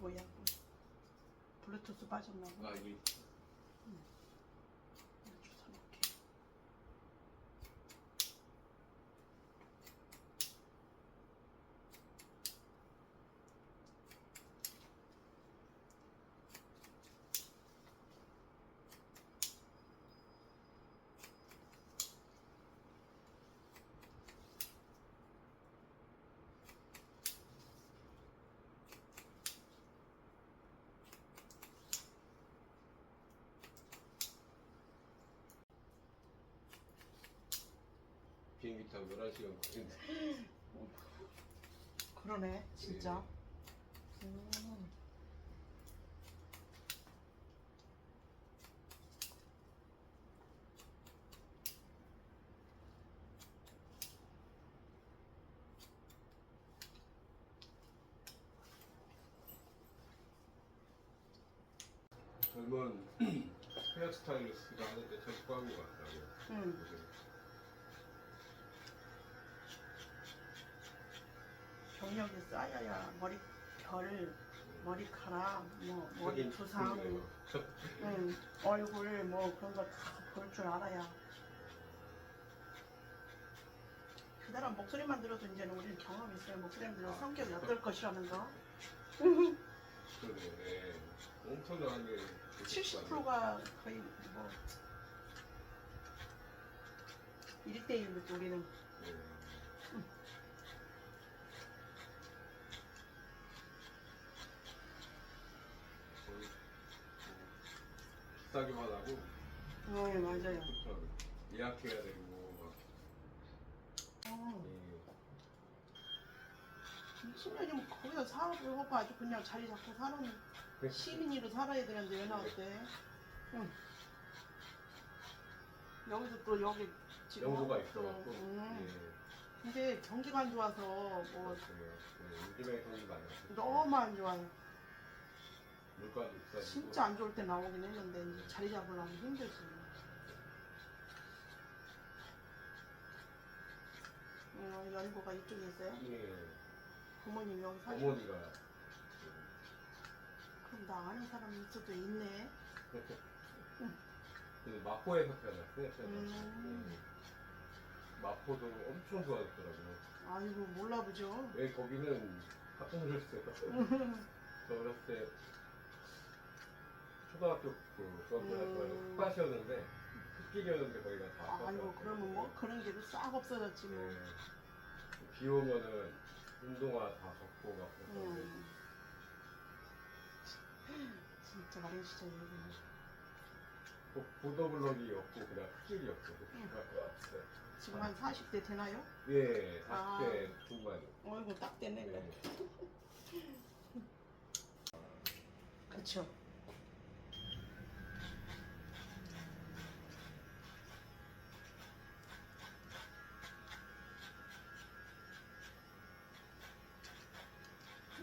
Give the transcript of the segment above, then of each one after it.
뭐야 뭐. 블루투스 빠졌나 봐. 아 이게 주워 놓게 비행기 타고 11시간 걸리는데 그러네 진짜 음. 젊은 헤어스타일리스트가 하는데 참 좋아하는 것 같다고 음. 경력이 쌓여야 머리 결 머리카락 뭐 머리 두상 응, 얼굴 뭐 그런 거 다 볼 줄 알아야. 그다란 목소리만 들어도 이제는 우리는 경험이 있어요. 목소리만 들어 서 성격이 어떨 것이라는 거. 그러네. 예. 엄청나게 70%가 거의 뭐 1대1로 우리는 비싸기만 하고 네 맞아요 그렇더라고요. 예약해야 되고 막 어, 예. 20년이면 거기서 사업을 하고 아주 그냥 자리 잡고 사는 시민으로 살아야 되는데 왜 나왔대? 응. 여기서 또 여기 지금 연구가 하고 또, 있어갖고 음. 예. 근데 경기가 안 좋아서 뭐 그렇군요. 예, 요즘에 경기가 안 좋고 너무 안 좋아요. 물가도 비싸지고 진짜 안 좋을 때 나오긴 했는데 이제 자리 잡으려면 힘들지. 어, 연구가 이쪽에 있어요? 예. 부모님 여기 사시 어머니가 그럼 나 아는 사람이 있어도 있네. 그 마포에서 태어났어요. 태어났어요. 음. 예. 마포도 엄청 좋아졌더라고요. 아이고 몰라 보죠. 왜 거기는 놀랐어요. 저 어렸을 때 초등학교 그 중학교 음. 흑밭이었는데 흙길이었는데 거기가 다 아이고 깎았어요. 그러면 뭐 그런 게도 싹 없어졌지 뭐. 예. 비 오면은 운동화 다 젖고 막 그래서 음. 진짜 어린 시절 얘기네. 보- 보도블럭이 없고 그냥 흙길이었어. 지금 한 40대 되나요? 예, 아. 40대 중반. 어이구 딱 됐네 그래. 예.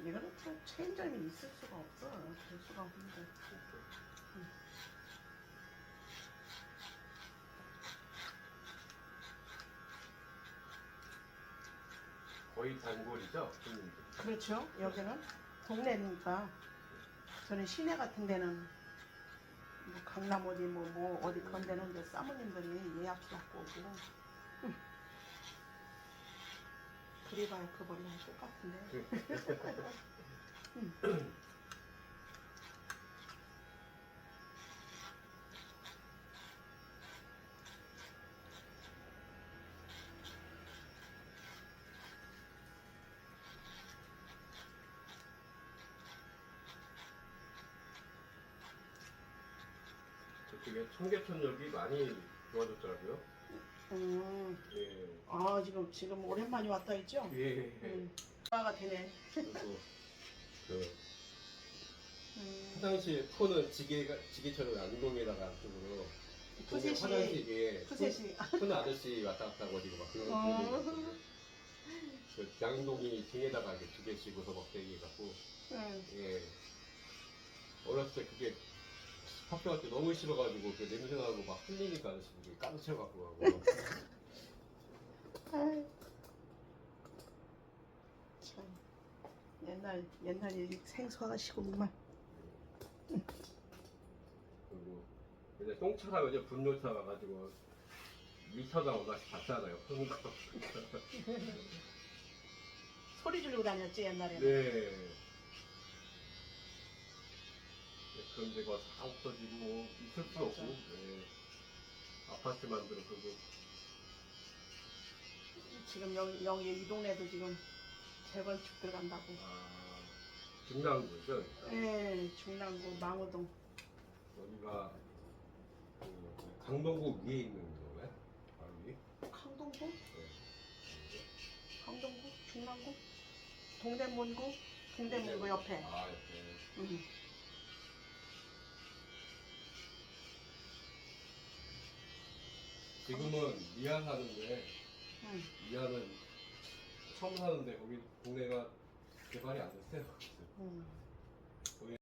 이거는 또 체인점이 있을 수가 없어. 될 수가 없는데. 거의 단골이죠? 손님들. 그렇죠. 여기는 동네니까. 저는 시내 같은 데는 뭐 강남 어디 뭐, 뭐 어디 그런 데는 이제 사모님들이 예약 갖고 오고. 응. 그래봐야 그 머리랑 똑같은데. 저쪽에 청계천 역이 많이 좋아졌더라고요. 음. 예. 아 지금 지금 오랜만에 왔다 했죠? 예. 음. 화가 되네. 그리고 그 음. 화장실 푸는 지게가 지게처럼 안동에다가 안쪽으로 푸셋이 화장실에 푸셋이 푸는 아저씨 왔다 갔다 거리고 막 그런 어. 그런 게 있었거든요. 그 양동이 등에다가 이렇게 두 개씩 웃어 먹대기 갖고 응. 예 어렸을 때 그게 학교 갈 때 너무 싫어가지고 그 냄새 나고 막 흘리니까 아저씨들이 까무쳐 갖고 가고 아이. 참 옛날 옛날 옛날에 생소하시고만 그리고 이제 똥차가 요새 분뇨차 와가지고 미쳐다 오다시 거. 소리 지르고 다녔지 옛날에는. 네. 그런데 그거 다 없어지고 뭐 있을 수 없고. 네. 아파트 만들어 그거 지금 여기, 여기 이 동네도 지금 재건축 들어간다고. 아 중랑구죠. 예, 중랑구 망우동. 여기가 그 강동구 위에 있는 거네. 바로 위. 강동구? 네. 강동구? 중랑구? 동대문구? 동대문구 옆에. 아 옆에. 응. 지금은 미아 사는데 응. 미아는 처음 사는데 거기 동네가 개발이 안 됐어요. 응.